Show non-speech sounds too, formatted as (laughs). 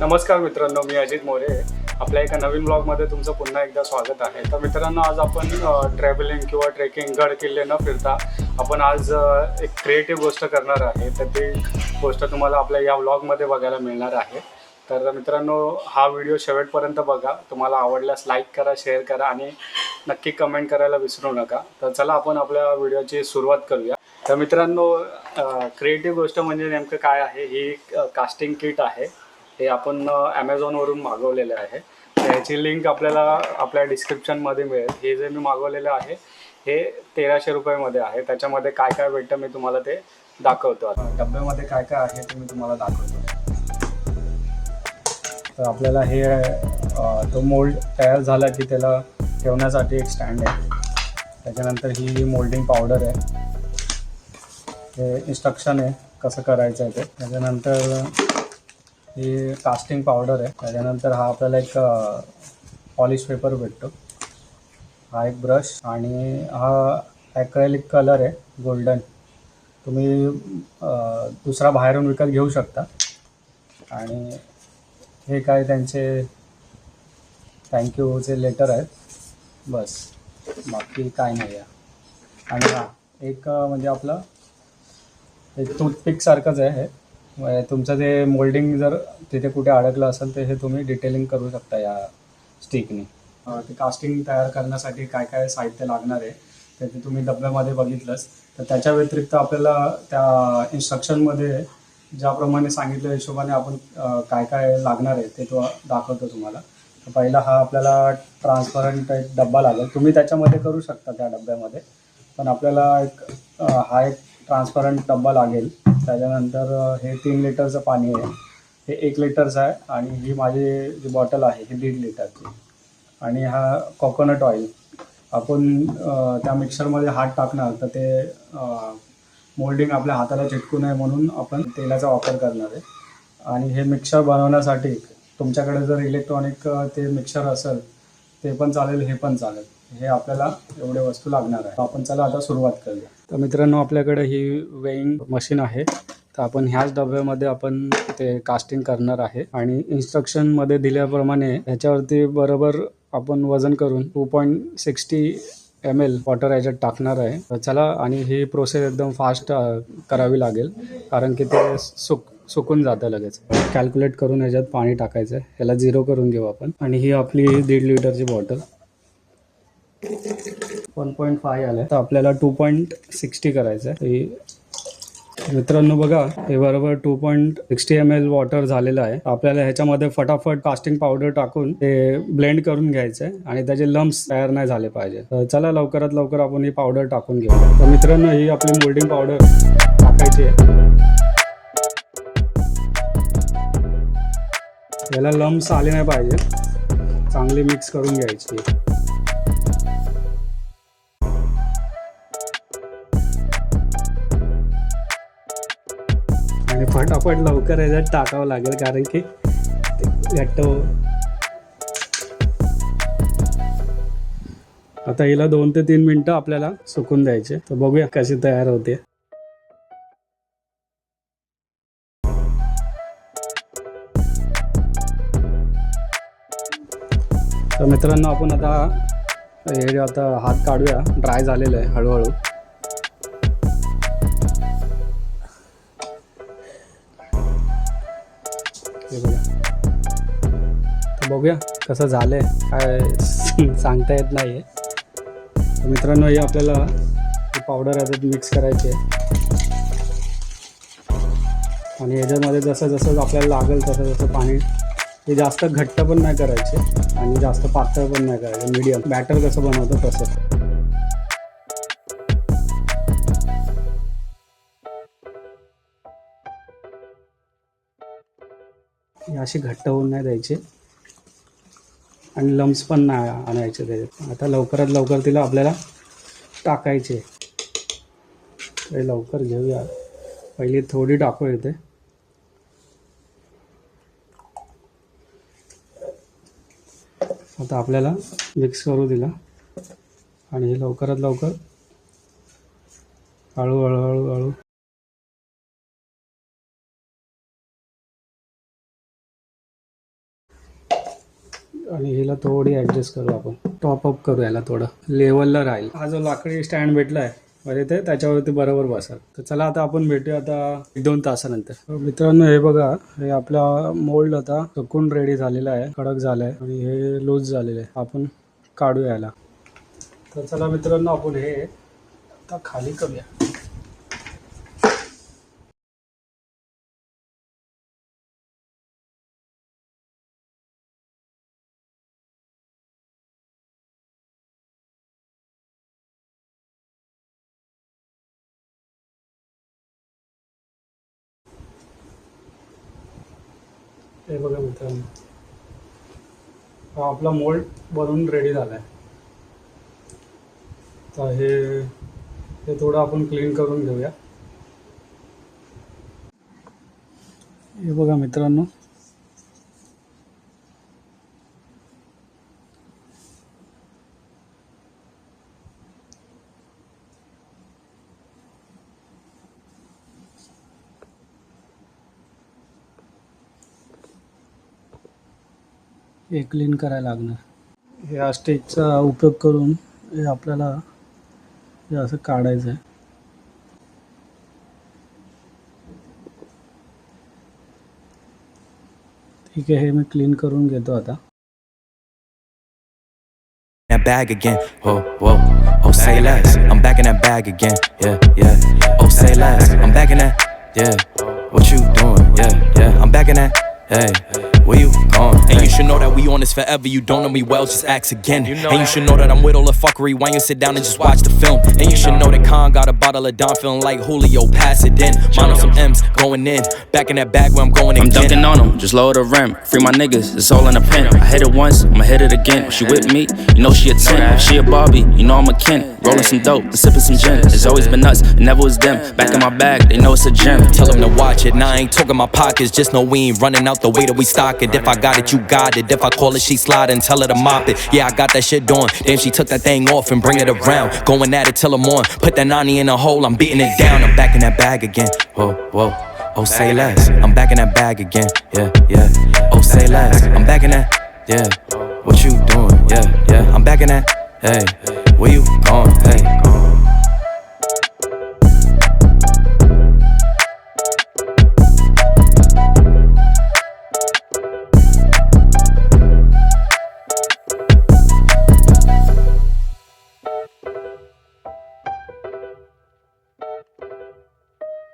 नमस्कार मित्रांनो मी अजित मोरे. आपल्या एका नवीन ब्लॉगमध्ये तुमचं पुन्हा एकदा स्वागत आहे. तर मित्रांनो आज आपण ट्रॅव्हलिंग किंवा ट्रेकिंग गड किल्ले न फिरता आपण आज एक क्रिएटिव्ह गोष्ट करणार आहे. तर ती गोष्ट तुम्हाला आपल्या या ब्लॉगमध्ये बघायला मिळणार आहे. तर मित्रांनो हा व्हिडिओ शेवटपर्यंत बघा. तुम्हाला आवडल्यास लाईक करा शेअर करा आणि नक्की कमेंट करायला विसरू नका. तर चला आपण आपल्या व्हिडिओची सुरुवात करूया. तर मित्रांनो क्रिएटिव्ह गोष्ट म्हणजे नेमकं काय आहे? ही कास्टिंग किट आहे. हे आपण ॲमेझॉनवरून मागवलेले आहे. ह्याची लिंक आपल्याला आपल्या डिस्क्रिप्शनमध्ये मिळेल. हे जे मी मागवलेलं आहे हे तेराशे रुपयामध्ये आहे. त्याच्यामध्ये काय काय भेटतं मी तुम्हाला ते दाखवतो आता. डब्यामध्ये काय काय आहे ते मी तुम्हाला दाखवतो. तर आपल्याला हे तो मोल्ड तयार झाला की त्याला ठेवण्यासाठी एक स्टँड आहे. त्याच्यानंतर ही मोल्डिंग पावडर आहे. हे इन्स्ट्रक्शन आहे कसं करायचं आहे ते. त्याच्यानंतर ही कास्टिंग पावडर आहे. त्याच्यानंतर हा आपल्याला एक पॉलिश पेपर भेटतो. हा एक ब्रश आणि हा ॲक्रेलिक कलर आहे गोल्डन तुम्ही दुसरा बाहेरून विकत घेऊ शकता. आणि हे काय त्यांचे थँक्यूचे लेटर आहेत. बस. बाकी काय नाही आहे. आणि हा एक म्हणजे आपलं एक टूथपिकसारखंच आहे हे. तुमचं जे मोल्डिंग जर तिथे कुठे अडकलं असेल तर हे तुम्ही डिटेलिंग करू शकता या स्टिकने ते कास्टिंग तयार करण्यासाठी काय काय साहित्य लागणार आहे ते ते तुम्ही डब्यामध्ये बघितलंच. तर त्याच्या व्यतिरिक्त आपल्याला त्या इन्स्ट्रक्शनमध्ये ज्याप्रमाणे सांगितल्या हिशोबाने आपण काय काय लागणार आहे ते तो दाखवतो तुम्हाला. तर पहिला हा आपल्याला ट्रान्सपरंट एक डब्बा लागेल. तुम्ही त्याच्यामध्ये करू शकता त्या डब्यामध्ये. पण आपल्याला एक हा एक ट्रान्सपरंट डब्बा लागेल. त्याच्यानंतर हे तीन लिटरचं पाणी आहे. हे एक लिटरचं आहे आणि ही माझी जी बॉटल आहे ही दीड लिटरची. आणि हा कोकोनट ऑइल आपण त्या मिक्सरमध्ये हात टाकणार तर ते मोल्डिंग आपल्या हाताला चिटकू नये म्हणून आपण तेलाचा वापर करणार आहे. आणि हे मिक्सर बनवण्यासाठी तुमच्याकडे जर इलेक्ट्रॉनिक ते मिक्सर असेल ते पण चालेल हे पण चालेल. हे आपल्याला एवढे वस्तू लागणार आहे. आपण चला आता सुरुवात करूया. तर मित्रांनो आपल्याकडे ही वेईंग मशीन आहे. तर आपण ह्याच डब्यामध्ये आपण ते कास्टिंग करणार आहे. आणि इन्स्ट्रक्शनमध्ये दिल्याप्रमाणे ह्याच्यावरती बरोबर आपण वजन करून two point sixty M L water याच्यात टाकणार आहे. तर चला आणि ही प्रोसेस एकदम फास्ट करावी लागेल. कारण की ते सुक सुकून जातं लगेच. कॅल्क्युलेट करून ह्याच्यात पाणी टाकायचं आहे. ह्याला झिरो करून घेऊ आपण. आणि ही आपली दीड लिटरची बॉटल वन पॉईंट फाय आलं तर आपल्याला टू पॉईंट सिक्स्टी करायचं आहे मित्रांनो बघा हे बरोबर two point sixty M L water झालेलं आहे. आपल्याला ह्याच्यामध्ये फटाफट कास्टिंग पावडर टाकून ते ब्लेंड करून घ्यायचं आहे आणि त्याचे लम्स तयार नाही झाले पाहिजे. तर चला लवकरात लवकर आपण ही पावडर टाकून घेऊ तर मित्रांनो ही आपली मोल्डिंग पावडर टाकायची आहे. याला लम्स आले नाही पाहिजे. चांगली मिक्स करून घ्यायची. आणि फटाफट लवकर याच्यात टाकावं लागेल कारण की घट्ट आता हिला दोन ते तीन मिनटं आपल्याला सुकून द्यायचे तर बघूया कशी तयार होते. तर मित्रांनो आपण आता हे जे आता हात काढूया ड्राय झालेलं आहे हळूहळू. हे बघा. तर बघूया कसं झालं आहे काय (laughs) सांगता येत नाही आहे मित्रांनो हे आपल्याला पावडर याच्यात मिक्स करायची आहे आणि याच्यामध्ये जसं जसं आपल्याला लागेल तसं तसं पाणी हे जास्त घट्ट पण नाही करायचे आणि जास्त पातळ पण नाही करायचं. मीडियम बॅटर कसं बनवतं तसं. हे अशी घट्ट होऊन नाही द्यायचे. आणि लम्स पण नाही आणायचे त्याच्यात. आता लवकरात लवकर तिला आपल्याला टाकायचे. ते लवकर घेऊया. पहिली थोडी टाकू येते. आता आपल्याला मिक्स करू दिला आणि हे लवकरात लवकर हळू हळू आणि हिला थोडी ॲडजस्ट करू आपण. टॉप अप करू याला थोडं. लेवलला राहील. हा जो लाकडी स्टँड भेटला आहे म्हणजे ते त्याच्यावरती बरोबर बसाल. तर चला आता आपण भेटूया आता एक दोन तासानंतर. मित्रांनो हे बघा हे आपला मोल्ड आता चकून रेडी झालेला आहे. कडक झाला आहे आणि हे लूज झालेलं आहे. आपण काढू याला. तर चला मित्रांनो आपण हे आता खाली करूया. हे बघा मित्रांनो. हा आपला मोल्ड बनवून रेडी झाला आहे तर हे हे थोडं आपण क्लीन करून घेऊया. हे बघा मित्रांनो. हे क्लीन करायला लागणार हे या स्टेजचा उपयोग करून हे आपल्याला हे असं काढायचं आहे ठीक आहे हे मी क्लीन करून घेतो आता that bag again. Whoa, whoa. Oh, say less. I'm back in that bag again. Yeah, yeah. Oh, say less. I'm back in that. Yeah. What you doing? Yeah, yeah. I'm back in that. Hey, where you going? And you should know that we on this forever. You don't know me well, just ask again. and you should know that I'm with all the fuckery. Why you sit down and just watch the film? And you should know that Khan got a bottle of Don feeling like Julio. Pass it in. Mine on some M's going in. Back in that bag where I'm going again. I'm dunking on them, just lower the rim. Free my niggas, it's all in a pen. I hit it once, I'ma hit it again. She with me, you know she a 10. She a Barbie, you know I'm a Ken. Rolling some dope, and sipping some gin. It's always been us, it never was them. Back in my bag, they know it's a gem. Tell them to watch it. Now I ain't talking my pockets. Just know we ain't running out the way that we stock it. If I got it, you got it. If I call it, she slide and tell her to mop it. Yeah, I got that shit doing. Then she took that thing off and bring it around. Going at it till I'm on. Put that 90 in a hole, I'm beating it down. I'm back in that bag again. Whoa, whoa. Oh, say less. I'm back in that bag again. Yeah, yeah. Oh, say less. I'm back in that. Yeah. What you doing? Yeah, yeah. I'm back in that. Hey, where you going? Hey.